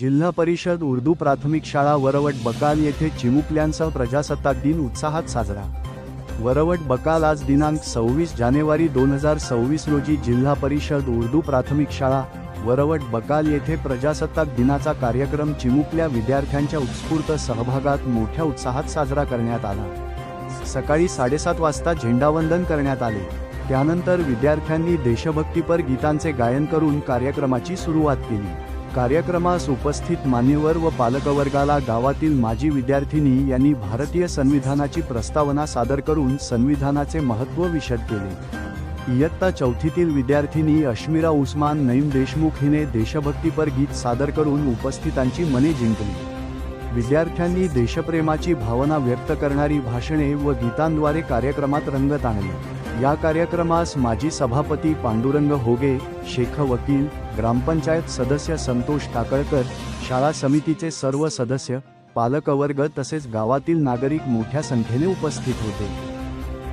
जिल्हा परिषद उर्दू प्राथमिक शाळा वरवट बकाल येथे चिमुकल्यांसह प्रजासत्ताक दिन उत्साहात साजरा. वरवट बकाल आज दिनांक सव्वीस जानेवारी दोन हजार सव्वीस रोजी जिल्हा परिषद उर्दू प्राथमिक शाळा वरवट बकाल येथे प्रजासत्ताक दिनाचा कार्यक्रम चिमुकल्या विद्यार्थ्यांच्या उत्स्फूर्त सहभागात मोठ्या उत्साहात साजरा करण्यात आला. सकाळी साडेसात वाजता झेंडावंदन करण्यात आले. त्यानंतर विद्यार्थ्यांनी देशभक्तीपर गीतांचे गायन करून कार्यक्रमाची सुरुवात केली. कार्यक्रमास उपस्थित मान्यवर व पालकवर्गाला गावातील माजी विद्यार्थिनी यांनी भारतीय संविधानाची प्रस्तावना सादर करून संविधानाचे महत्त्व विशद केले. इयत्ता चौथीतील विद्यार्थिनी अश्मिरा उस्मान नईम देशमुख हिने देशभक्तीपर गीत सादर करून उपस्थितांची मने जिंकली. विद्यार्थ्यांनी देशप्रेमाची भावना व्यक्त करणारी भाषणे व गीतांद्वारे कार्यक्रमात रंगत आणली. या कार्यक्रमास माजी सभापती पांडुरंग होगे शेख वकील ग्रामपंचायत सदस्य संतोष टाकळकर शाळा समितीचे सर्व सदस्य पालकवर्ग तसेच गावातील नागरिक मोठ्या संख्येने उपस्थित होते.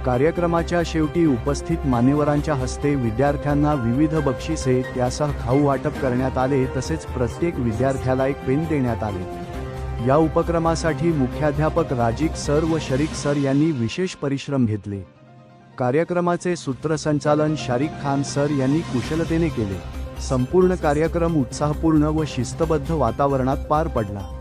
कार्यक्रमाच्या शेवटी उपस्थित मान्यवरांच्या हस्ते विद्यार्थ्यांना विविध बक्षिसे त्यासह खाऊ वाटप करण्यात आले तसेच प्रत्येक विद्यार्थ्याला एक पेन देण्यात आले. या उपक्रमासाठी मुख्याध्यापक राजिक सर व शरीक सर यांनी विशेष परिश्रम घेतले. कार्यक्रमाचे सूत्रसंचालन शारिक खान सर यांनी कुशलतेने केले. संपूर्ण कार्यक्रम उत्साहपूर्ण व शिस्तबद्ध वातावरणात पार पडला.